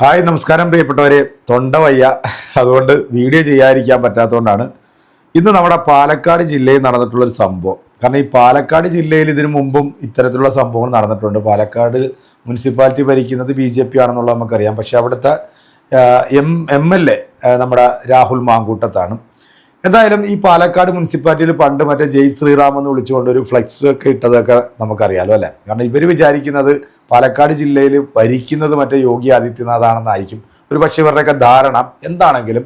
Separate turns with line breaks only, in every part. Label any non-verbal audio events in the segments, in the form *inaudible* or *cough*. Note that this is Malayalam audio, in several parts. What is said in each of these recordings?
ഹായ് നമസ്കാരം പ്രിയപ്പെട്ടവരെ. തൊണ്ട വയ്യ. അതുകൊണ്ട് വീഡിയോ ചെയ്യാതിരിക്കാൻ പറ്റാത്തതുകൊണ്ടാണ് ഇന്ന് നമ്മുടെ പാലക്കാട് ജില്ലയിൽ നടന്നിട്ടുള്ളൊരു സംഭവം. കാരണം ഈ പാലക്കാട് ജില്ലയിൽ ഇതിനു മുമ്പും ഇത്തരത്തിലുള്ള സംഭവങ്ങൾ നടന്നിട്ടുണ്ട്. പാലക്കാട് മുനിസിപ്പാലിറ്റി ഭരിക്കുന്നത് ബി ജെ പി ആണെന്നുള്ളത് നമുക്കറിയാം. പക്ഷേ അവിടുത്തെ എം എം എൽ എ നമ്മുടെ രാഹുൽ മാങ്കൂട്ടത്താണ്. എന്തായാലും ഈ പാലക്കാട് മുനിസിപ്പാലിറ്റിയിൽ പണ്ട് മറ്റേ ജയ് ശ്രീറാം എന്ന് വിളിച്ചുകൊണ്ട് ഒരു ഫ്ലെക്സ് ഒക്കെ ഇട്ടതൊക്കെ നമുക്കറിയാലോ അല്ലേ? കാരണം ഇവർ വിചാരിക്കുന്നത് പാലക്കാട് ജില്ലയിൽ ഭരിക്കുന്നത് മറ്റേ യോഗി ആദിത്യനാഥാണെന്നായിരിക്കും. ഒരു പക്ഷേ ഇവരുടെയൊക്കെ ധാരണ. എന്താണെങ്കിലും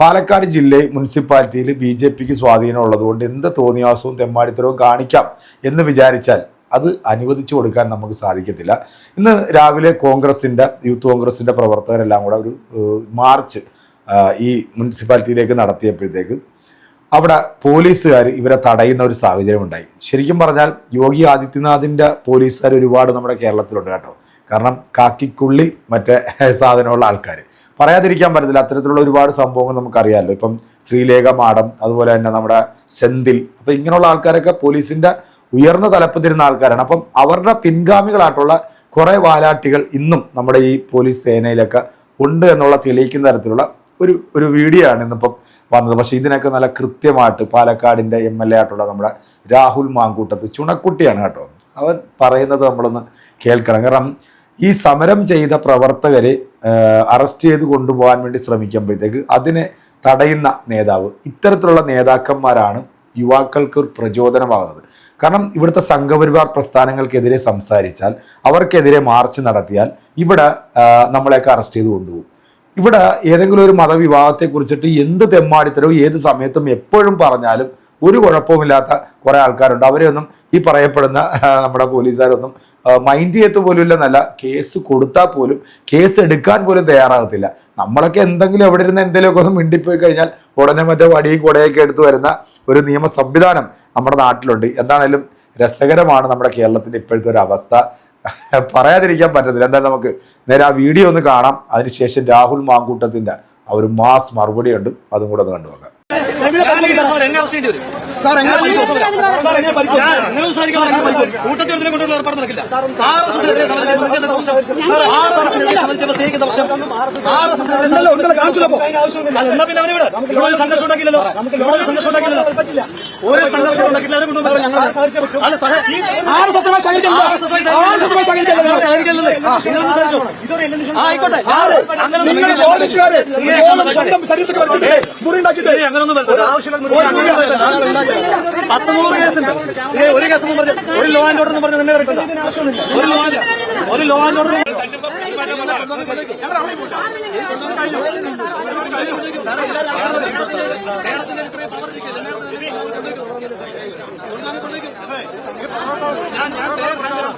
പാലക്കാട് ജില്ലയിൽ മുനിസിപ്പാലിറ്റിയിൽ ബി ജെ പിക്ക് സ്വാധീനം ഉള്ളതുകൊണ്ട് എന്ത് തോന്നിയാസവും തെമ്മാടിത്തരവും കാണിക്കാം എന്ന് വിചാരിച്ചാൽ അത് അനുവദിച്ചു കൊടുക്കാൻ നമുക്ക് സാധിക്കത്തില്ല. ഇന്ന് രാവിലെ കോൺഗ്രസിന്റെ യൂത്ത് കോൺഗ്രസിന്റെ പ്രവർത്തകരെല്ലാം കൂടെ ഒരു മാർച്ച് ഈ മുനിസിപ്പാലിറ്റിയിലേക്ക് നടത്തിയപ്പോഴത്തേക്ക് അവിടെ പോലീസുകാർ ഇവരെ തടയുന്ന ഒരു സാഹചര്യം ഉണ്ടായി. ശരിക്കും പറഞ്ഞാൽ യോഗി ആദിത്യനാഥിന്റെ പോലീസുകാർ ഒരുപാട് നമ്മുടെ കേരളത്തിലുണ്ട് കേട്ടോ. കാരണം കാക്കിക്കുള്ളിൽ മറ്റേ *laughs* സാധനമുള്ള ആൾക്കാർ പറയാതിരിക്കാൻ പറ്റത്തില്ല അത്തരത്തിലുള്ള ഒരുപാട് സംഭവങ്ങൾ നമുക്കറിയാമല്ലോ. ഇപ്പം ശ്രീലേഖ മാഡം അതുപോലെ തന്നെ നമ്മുടെ സെന്തിൽ. അപ്പം ഇങ്ങനെയുള്ള ആൾക്കാരൊക്കെ പോലീസിന്റെ ഉയർന്ന തലപ്പത്തിരുന്ന ആൾക്കാരാണ്. അപ്പം അവരുടെ പിൻഗാമികളായിട്ടുള്ള കുറേ വാലാട്ടികൾ ഇന്നും നമ്മുടെ ഈ പോലീസ് സേനയിലൊക്കെ ഉണ്ട് എന്നുള്ള തെളിയിക്കുന്ന തരത്തിലുള്ള ഒരു ഒരു വീഡിയോ ആണ് ഇന്നിപ്പം വന്നത്. പക്ഷേ ഇതിനൊക്കെ നല്ല കൃത്യമായിട്ട് പാലക്കാടിന്റെ എം എൽ എ ആയിട്ടുള്ള നമ്മുടെ രാഹുൽ മാങ്കൂട്ടത്ത് ചുണക്കുട്ടിയാണ് കേട്ടോ. അവൻ പറയുന്നത് നമ്മളൊന്ന് കേൾക്കണം. കാരണം ഈ സമരം ചെയ്ത പ്രവർത്തകരെ അറസ്റ്റ് ചെയ്ത് കൊണ്ടുപോകാൻ വേണ്ടി ശ്രമിക്കുമ്പോഴത്തേക്ക് അതിനെ തടയുന്ന നേതാവ് ഇത്തരത്തിലുള്ള നേതാക്കന്മാരാണ് യുവാക്കൾക്ക് ഒരു പ്രചോദനമാകുന്നത്. കാരണം ഇവിടുത്തെ സംഘപരിവാർ പ്രസ്ഥാനങ്ങൾക്കെതിരെ സംസാരിച്ചാൽ അവർക്കെതിരെ മാർച്ച് നടത്തിയാൽ ഇവിടെ നമ്മളെയൊക്കെ അറസ്റ്റ് ചെയ്ത് കൊണ്ടുപോകും. ഇവിടെ ഏതെങ്കിലും ഒരു മതവിഭാഗത്തെ കുറിച്ചിട്ട് എന്ത് തെമ്മാടിത്തരവും ഏത് സമയത്തും എപ്പോഴും പറഞ്ഞാലും ഒരു കുഴപ്പവുമില്ലാത്ത കുറേ ആൾക്കാരുണ്ട്. അവരെയൊന്നും ഈ പറയപ്പെടുന്ന നമ്മുടെ പോലീസുകാരൊന്നും മൈൻഡ് ചെയ്യത്ത് പോലും ഇല്ലെന്നല്ല കേസ് കൊടുത്താൽ പോലും കേസ് എടുക്കാൻ പോലും തയ്യാറാകത്തില്ല. നമ്മളൊക്കെ എന്തെങ്കിലും എവിടെ ഇരുന്ന് എന്തെങ്കിലുമൊക്കെ ഒന്ന് മിണ്ടിപ്പോയി കഴിഞ്ഞാൽ ഉടനെ മറ്റേ വടിയും കുടയൊക്കെ എടുത്തു വരുന്ന ഒരു നിയമ സംവിധാനം നമ്മുടെ നാട്ടിലുണ്ട്. എന്താണേലും രസകരമാണ് നമ്മുടെ കേരളത്തിന്റെ ഇപ്പോഴത്തെ ഒരു അവസ്ഥ. പറയാതിരിക്കാൻ പറ്റത്തില്ല. എന്തായാലും നമുക്ക് നേരെ ആ വീഡിയോ ഒന്ന് കാണാം. അതിനുശേഷം രാഹുൽ മാങ്കൂട്ടത്തിന്റെ ആ ഒരു മാസ് മറുപടി ഉണ്ട് അതും കൂടെ ഒന്ന് കണ്ടുനോക്കാം.
സാർ ഒരുത്തനെ കൊണ്ടുള്ള ഏർപ്പാട് നടക്കില്ല. എന്നാ പിന്നെ അവനെ. ഇവിടെ സംഘർഷം ഉണ്ടാക്കില്ലല്ലോ. ഇവിടെ സംഘർഷം ഉണ്ടാക്കില്ലല്ലോ. ഒരു സംഘർഷം ഉണ്ടാക്കില്ല അവരെ കൊണ്ടുവന്നില്ല അല്ല സാറേ നിങ്ങൾ ആയിക്കോട്ടെ.
പോലീസുകാര് സ്വന്തം ശരീരത്തിൽ
അങ്ങനൊന്നും കേസുണ്ട് ഒരു പറഞ്ഞു ഒരു ലോ ആൻഡ് ഓർഡർ എന്ന് പറഞ്ഞു നിന്നെ ഒരു ലോ ആൻഡ് ഒരു ലോ ആൻഡ് ഓർഡർ ഞാൻ ഞാൻ പേര് ഹാജരാ.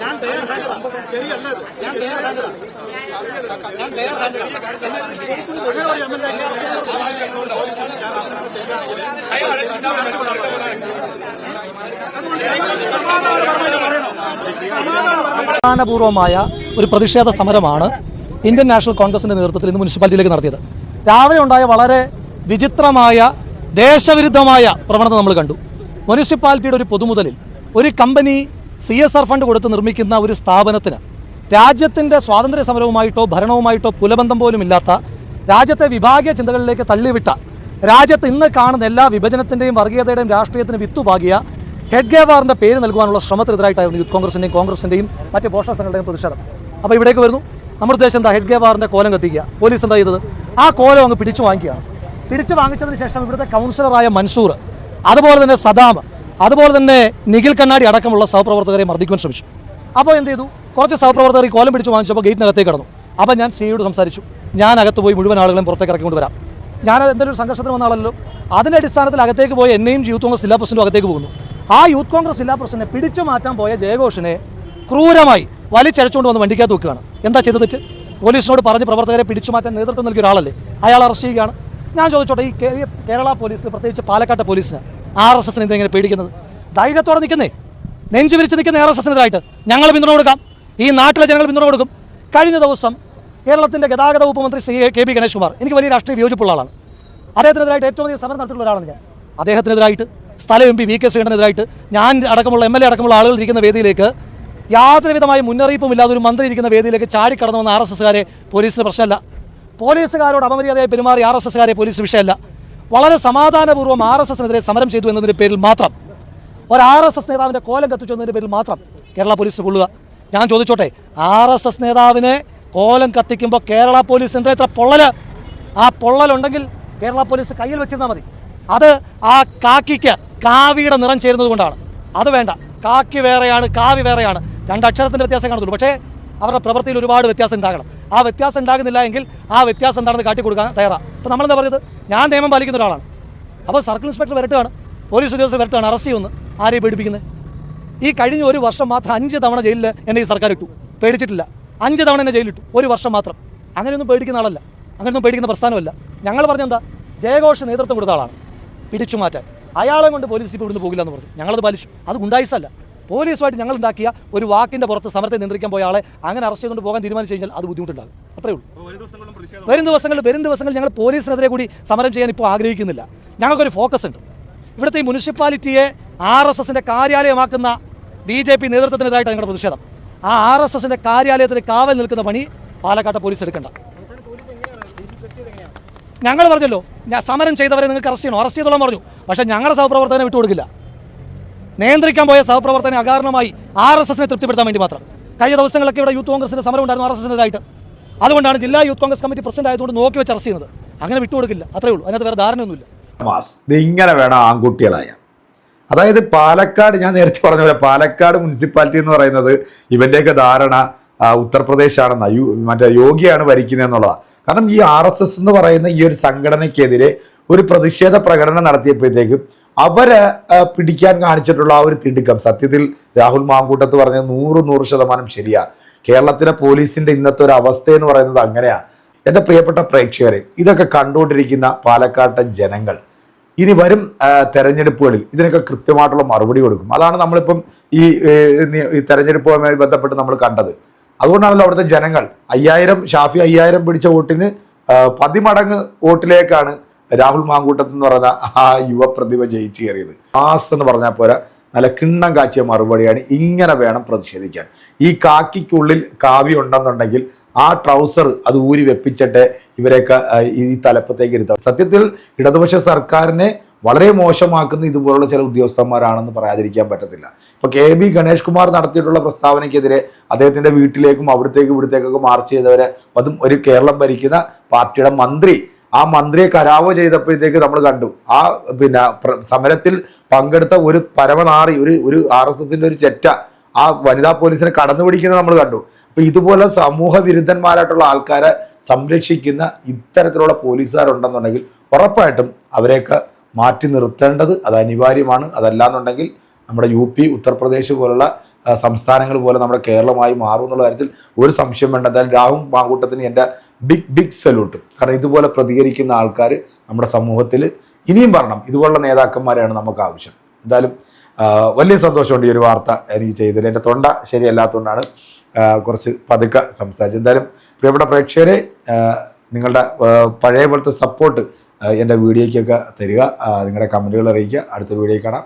ഞാൻ പേര് ഹാജരാ. ശരിയല്ല ഇത്. ഞാൻ പേര് ഹാജരാ. ഞാൻ പേര് ഞാൻ
അടിസ്ഥാനപൂർവമായ ഒരു പ്രതിഷേധ സമരമാണ് ഇന്ത്യൻ നാഷണൽ കോൺഗ്രസിന്റെ നേതൃത്വത്തിൽ ഇന്ന് മുനിസിപ്പാലിറ്റിയിലേക്ക് നടത്തിയത്. രാവിലെ ഉണ്ടായ വളരെ വിചിത്രമായ ദേശവിരുദ്ധമായ പ്രവണത നമ്മൾ കണ്ടു. മുനിസിപ്പാലിറ്റിയുടെ ഒരു പൊതുമുതലിൽ ഒരു company C S R fund കൊടുത്ത് നിർമ്മിക്കുന്ന ഒരു സ്ഥാപനത്തിന് രാജ്യത്തിന്റെ സ്വാതന്ത്ര്യ സമരവുമായിട്ടോ ഭരണവുമായിട്ടോ പുലബന്ധം പോലും ഇല്ലാത്ത രാജ്യത്തെ വിഭാഗീയ ചിന്തകളിലേക്ക് തള്ളിവിട്ട രാജ്യത്ത് ഇന്ന് കാണുന്ന എല്ലാ വിഭജനത്തിന്റെയും വർഗീയതയുടെയും രാഷ്ട്രീയത്തിന് വിത്തുപാകിയ ഹെഡ്ഗേവാറിന്റെ പേര് നൽകുവാനുള്ള ശ്രമത്തിനെതിരായിട്ടായിരുന്നു യൂത്ത് കോൺഗ്രസിന്റെയും കോൺഗ്രസിന്റെയും മറ്റ് പോഷക സംഘടനയും പ്രതിഷേധം. അപ്പോൾ ഇവിടേക്ക് വരുന്നു. നമ്മുടെ ഉദ്ദേശം എന്താ? ഹെഡ്ഗേവാറിന്റെ കോലം കത്തിക്കുക. പോലീസ് എന്താ ചെയ്തത്? ആ കോലം അങ്ങ് പിടിച്ചു വാങ്ങിക്കുകയാണ്. പിടിച്ചു വാങ്ങിച്ചതിന് ശേഷം ഇവിടുത്തെ കൗൺസിലറായ മൻസൂർ അതുപോലെ തന്നെ സദാം അതുപോലെ തന്നെ നിഖിൽ കണ്ണാടി അടക്കമുള്ള സഹപ്രവർത്തകരെ മർദ്ദിക്കുവാൻ ശ്രമിച്ചു. അപ്പോൾ എന്ത് ചെയ്തു? കുറച്ച് സഹപ്രവർത്തകർ ഈ കോലം പിടിച്ച് വാങ്ങിച്ചപ്പോൾ ഗേറ്റിനകത്തേക്ക് കടന്നു. അപ്പോൾ ഞാൻ സിയോട് സംസാരിച്ചു. ഞാൻ അകത്ത് പോയി മുഴുവൻ ആളുകളെയും പുറത്തേക്ക് ഇറക്കി കൊണ്ടുവരാം. ഞാൻ എന്തെങ്കിലും ഒരു സംഘർഷത്തിന് വന്ന ആളല്ലോ അതിന്റെ അടിസ്ഥാനത്തിൽ അകത്തേക്ക് പോയി എന്നെയും യൂത്ത് കോൺഗ്രസ് ജില്ലാ പ്രസിഡന്റും അകത്തേക്ക് പോകുന്നു. ആ യൂത്ത് കോൺഗ്രസ് ജില്ലാ പ്രസിഡന്റിനെ പിടിച്ചു മാറ്റാൻ പോയ ജയഘോഷിനെ ക്രൂരമായി വലിച്ചഴച്ചുകൊണ്ട് വന്ന് വണ്ടിക്കകത്ത് വെക്കുകയാണ്. എന്താ തെറ്റ്? പോലീസിനോട് പറഞ്ഞ് പ്രവർത്തകരെ പിടിച്ചു മാറ്റാൻ നേതൃത്വം നൽകിയ ഒരാളല്ലേ? അയാൾ അറസ്റ്റ് ചെയ്യുകയാണ്. ഞാൻ ചോദിച്ചോട്ടെ ഈ കേരള പോലീസിന് പ്രത്യേകിച്ച് പാലക്കാട്ടെ പോലീസിന് ആർ എസ് എസിന് എന്തെങ്കിലും പേടിക്കുന്നത്? ധൈര്യത്തോടെ നിൽക്കുന്നേ. നെഞ്ചു വിരിച്ച് നിൽക്കുന്ന ആർ എസ് എസിനെതിരായിട്ട് ഞങ്ങൾ പിന്തുണ കൊടുക്കാം. ഈ നാട്ടിലെ ജനങ്ങൾ പിന്തുണ കൊടുക്കും. കഴിഞ്ഞ ദിവസം കേരളത്തിന്റെ ഗതാഗത വകുപ്പ് മന്ത്രി ശ്രീ കെ പി ഗണേഷ് കുമാർ എനിക്ക് വലിയ രാഷ്ട്രീയ വിയോജിപ്പുള്ള ആളാണ്. അദ്ദേഹത്തിനെതിരായിട്ട് ഏറ്റവും വലിയ സമരം നടത്തിയിട്ടുള്ള ഒരാളാണ് ഞാൻ. അദ്ദേഹത്തിനെതിരായിട്ട് സ്ഥലം എം പി വി കെ ശ്രീകണ്ഠനെതിരായിട്ട് ഞാൻ അടക്കമുള്ള എം എൽ എ അടക്കമുള്ള ആളുകൾ ഇരിക്കുന്ന വേദിയിലേക്ക് യാതൊരു വിധമായ മുന്നറിയിപ്പും ഇല്ലാതെ ഒരു മന്ത്രി ഇരിക്കുന്ന വേദിയിലേക്ക് ചാടിക്കടന്നു വന്ന ആർ എസ് എസ്സുകാരെ പോലീസിന് പ്രശ്നമല്ല. പോലീസുകാരോട് അപമര്യാദയായി പെരുമാറി ആർ എസ് എസ്സുകാരെ പോലീസ് വിഷയമല്ല. വളരെ സമാധാനപൂർവം ആർ എസ് എസിനെതിരെ സമരം ചെയ്തു എന്നതിന്റെ പേരിൽ മാത്രം. ഒരു ആർ എസ് എസ് നേതാവിന്റെ കോലം കത്തിച്ചു എന്നതിന്റെ പേരിൽ മാത്രം കേരള പോലീസ് കൊള്ളുക. ഞാൻ ചോദിച്ചോട്ടെ ആർ എസ് എസ് നേതാവിനെ കോലം കത്തിക്കുമ്പോൾ കേരള പോലീസ് എന്താ ഇത്ര പൊള്ളൽ ആ പൊള്ളലുണ്ടെങ്കിൽ കേരള പോലീസ് കയ്യിൽ വെച്ചിരുന്നാൽ മതി. അത് ആ കാക്കിക്ക് കാവിയുടെ നിറം ചേരുന്നത് കൊണ്ടാണ്. അത് വേണ്ട. കാക്കി വേറെയാണ് കാവി വേറെയാണ്. രണ്ട് അക്ഷരത്തിന്റെ വ്യത്യാസം കാണത്തുള്ളൂ. പക്ഷേ അവരുടെ പ്രവൃത്തിയിൽ ഒരുപാട് വ്യത്യാസം ഉണ്ടാകണം. ആ വ്യത്യാസം ഉണ്ടാകുന്നില്ല എങ്കിൽ ആ വ്യത്യാസം എന്താണെന്ന് കാട്ടിക്കൊടുക്കാൻ തയ്യാറാണ് അപ്പോൾ നമ്മളെന്താ പറയുന്നത്? ഞാൻ നിയമം പാലിക്കുന്ന ഒരാളാണ്. അപ്പോൾ സർക്കിൾ ഇൻസ്പെക്ടർ വരട്ടുകയാണ്. പോലീസ് ഉദ്യോഗസ്ഥർ വരട്ടാണ് അറസ്റ്റ് ചെയ്യുന്നു ആരെയും പേടിപ്പിക്കുന്നത്? ഈ കഴിഞ്ഞ ഒരു വർഷം മാത്രം അഞ്ച് തവണ ജയിലിൽ എന്നെ ഈ സർക്കാർ ഇട്ടു. പേടിച്ചിട്ടില്ല. അഞ്ച് തവണ എന്നെ ജയിലിട്ടു ഒരു വർഷം മാത്രം. അങ്ങനെയൊന്നും പേടിക്കുന്ന ആളല്ല. അങ്ങനെയൊന്നും പേടിക്കുന്ന പ്രസ്ഥാനമല്ല. ഞങ്ങൾ പറഞ്ഞെന്താ ജയഘോഷ് നേതൃത്വം കൊടുത്ത ആളാണ്. പിടിച്ചു മാറ്റാൻ അയാളെ കൊണ്ട് പോലീസ് ഇപ്പോൾ ഇവിടുന്ന് പോകില്ല എന്ന് പറഞ്ഞു. ഞങ്ങളത് പാലിച്ചു. അത് ഗുണ്ടായിസല്ല. പോലീസുമായിട്ട് ഞങ്ങൾ ഉണ്ടാക്കിയ ഒരു വാക്കിന്റെ പുറത്ത് സമരത്തെ നിയന്ത്രിക്കാൻ പോയ ആളെ അങ്ങനെ അറസ്റ്റ് ചെയ്തുകൊണ്ട് പോകാൻ തീരുമാനിച്ചു കഴിഞ്ഞാൽ അത് ബുദ്ധിമുട്ടുണ്ടാകും. അത്രേ ഉള്ളൂ. വരും ദിവസങ്ങൾ വരും ദിവസങ്ങൾ ഞങ്ങൾ പോലീസിനെതിരെ കൂടി സമരം ചെയ്യാൻ ഇപ്പോൾ ആഗ്രഹിക്കുന്നില്ല. ഞങ്ങൾക്കൊരു ഫോക്കസ് ഉണ്ട്. ഇവിടുത്തെ ഈ മുനിസിപ്പാലിറ്റിയെ ആർ എസ് എസിന്റെ കാര്യാലയമാക്കുന്ന ബി ജെ പി നേതൃത്വത്തിനെതിരായിട്ട് ഞങ്ങളുടെ പ്രതിഷേധം. ആ ആർ എസ് എസിന്റെ കാര്യാലയത്തിന് കാവൽ നിൽക്കുന്ന പണി പാലക്കാട്ടെ പോലീസ് എടുക്കണ്ട. ഞങ്ങൾ പറഞ്ഞല്ലോ ഞാൻ സമരം ചെയ്തവരെ നിങ്ങൾക്ക് അറസ്റ്റ് ചെയ്യണം. അറസ്റ്റ് ചെയ്തോളാൻ പറഞ്ഞു. പക്ഷേ ഞങ്ങളുടെ സഹപ്രവർത്തകനെ വിട്ടുകൊടുക്കില്ല. നിയന്ത്രിക്കാൻ പോയ സഹപ്രവർത്തനെ അകാരണമായി ആർ എസ് എസിനെ തൃപ്തിപ്പെടുത്താൻ വേണ്ടി മാത്രം. കഴിഞ്ഞ ദിവസങ്ങളൊക്കെ ഇവിടെ യൂത്ത് കോൺഗ്രസിന്റെ സമരം ഉണ്ടായിരുന്നു ആർ എസ് എസിനെതിരായിട്ട് അതുകൊണ്ടാണ് ജില്ലാ യൂത്ത് കോൺഗ്രസ് കമ്മിറ്റി പ്രസിഡന്റ് ആയതുകൊണ്ട് നോക്കി വെച്ച് അറസ്റ്റ് ചെയ്യുന്നത്. അങ്ങനെ വിട്ടുകൊടുക്കില്ല. അത്രേ ഉള്ളൂ. അതിനകത്ത് വേറെ ധാരണയൊന്നുമില്ല.
ഇങ്ങനെ വേണം ആൺകുട്ടികളായ. അതായത് പാലക്കാട് ഞാൻ നേരത്തെ പറഞ്ഞ പോലെ പാലക്കാട് മുനിസിപ്പാലിറ്റി എന്ന് പറയുന്നത് ഇവന്റെയൊക്കെ ധാരണ ഉത്തർപ്രദേശാണെന്ന. യു മറ്റേ യോഗിയാണ് ഭരിക്കുന്നത് എന്നുള്ളതാണ് കാരണം ഈ ആർ എസ് എസ് എന്ന് പറയുന്ന ഈ ഒരു സംഘടനയ്ക്കെതിരെ ഒരു പ്രതിഷേധ പ്രകടനം നടത്തിയപ്പോഴത്തേക്കും അവരെ പിടിക്കാൻ കാണിച്ചിട്ടുള്ള ആ ഒരു തിടുക്കം. സത്യത്തിൽ രാഹുൽ മാങ്കൂട്ടത്ത് പറഞ്ഞ നൂറ് നൂറ് ശതമാനം ശരിയാ. കേരളത്തിലെ പോലീസിന്റെ ഇന്നത്തെ ഒരു അവസ്ഥ എന്ന് പറയുന്നത് അങ്ങനെയാ. എന്റെ പ്രിയപ്പെട്ട പ്രേക്ഷകരെ ഇതൊക്കെ കണ്ടുകൊണ്ടിരിക്കുന്ന പാലക്കാട്ടെ ജനങ്ങൾ ഇനി വരും തെരഞ്ഞെടുപ്പുകളിൽ ഇതിനൊക്കെ കൃത്യമായിട്ടുള്ള മറുപടി കൊടുക്കും. അതാണ് നമ്മളിപ്പം ഈ തെരഞ്ഞെടുപ്പുമായി ബന്ധപ്പെട്ട് നമ്മൾ കണ്ടത്. അതുകൊണ്ടാണല്ലോ അവിടുത്തെ ജനങ്ങൾ അയ്യായിരം ഷാഫി അയ്യായിരം പിടിച്ച വോട്ടിന് പതിമടങ്ങ് വോട്ടിലേക്കാണ് രാഹുൽ മാങ്കൂട്ടത്ത് എന്ന് പറഞ്ഞ ആ യുവപ്രതിഭ ജയിച്ചു കയറിയത്. മാസ് എന്ന് പറഞ്ഞാൽ പോരാ നല്ല കിണ്ണം കാച്ചിയ മറുപടിയാണ് ഇങ്ങനെ വേണം പ്രതിഷേധിക്കാൻ. ഈ കാക്കിക്കുള്ളിൽ കാവ്യ ഉണ്ടെന്നുണ്ടെങ്കിൽ ആ ട്രൗസർ അത് ഊരി വെപ്പിച്ചിട്ട് ഇവരെയൊക്കെ ഈ തലപ്പത്തേക്ക് ഇരുത്താം. സത്യത്തിൽ ഇടതുപക്ഷ സർക്കാരിനെ വളരെ മോശമാക്കുന്ന ഇതുപോലുള്ള ചില ഉദ്യോഗസ്ഥന്മാരാണെന്ന് പറയാതിരിക്കാൻ പറ്റത്തില്ല. ഇപ്പോൾ കെ ബി ഗണേഷ് കുമാർ നടത്തിയിട്ടുള്ള പ്രസ്താവനയ്ക്കെതിരെ അദ്ദേഹത്തിന്റെ വീട്ടിലേക്കും അവിടത്തേക്കും ഇവിടത്തേക്കൊക്കെ മാർച്ച് ചെയ്തവരെ അതും ഒരു കേരളം ഭരിക്കുന്ന പാർട്ടിയുടെ മന്ത്രി ആ മന്ത്രിയെ കരാവോ ചെയ്തപ്പോഴത്തേക്ക് നമ്മൾ കണ്ടു. ആ പിന്നെ സമരത്തിൽ പങ്കെടുത്ത ഒരു പരമനാറി ഒരു ഒരു ആർ എസ് എസിന്റെ ഒരു ചെറ്റ ആ വനിതാ പോലീസിനെ കടന്നു പിടിക്കുന്നത് നമ്മൾ കണ്ടു. അപ്പൊ ഇതുപോലെ സമൂഹ വിരുദ്ധന്മാരായിട്ടുള്ള ആൾക്കാരെ സംരക്ഷിക്കുന്ന ഇത്തരത്തിലുള്ള പോലീസുകാരുണ്ടെന്നുണ്ടെങ്കിൽ ഉറപ്പായിട്ടും അവരെയൊക്കെ മാറ്റി നിർത്തേണ്ടത് അത് അനിവാര്യമാണ്. അതല്ലാന്നുണ്ടെങ്കിൽ നമ്മുടെ യു പി ഉത്തർപ്രദേശ് പോലുള്ള സംസ്ഥാനങ്ങൾ പോലെ നമ്മുടെ കേരളമായി മാറും എന്നുള്ള കാര്യത്തിൽ ഒരു സംശയം വേണ്ട. എന്തായാലും രാഹുൽ മാങ്കൂട്ടത്തിന് എന്റെ ബിഗ് ബിഗ് സല്യൂട്ട് കാരണം ഇതുപോലെ പ്രതികരിക്കുന്ന ആൾക്കാർ നമ്മുടെ സമൂഹത്തിൽ ഇനിയും വരണം. ഇതുപോലുള്ള നേതാക്കന്മാരെയാണ് നമുക്ക് ആവശ്യം. എന്തായാലും വലിയ സന്തോഷമുണ്ട് ഈ ഒരു വാർത്ത എനിക്ക് ചെയ്തതിൽ. എന്റെ തൊണ്ട ശരിയല്ലാത്തതുകൊണ്ടാണ് കുറച്ച് പതുക്കെ സംസാരിച്ചത്. എന്തായാലും പ്രിയപ്പെട്ട പ്രേക്ഷകരെ നിങ്ങളുടെ പഴയ പോലത്തെ സപ്പോർട്ട് എന്റെ വീഡിയോയ്ക്കൊക്കെ തരിക. നിങ്ങളുടെ കമന്റുകൾ അറിയിക്കുക. അടുത്തൊരു വീഡിയോ കാണാം.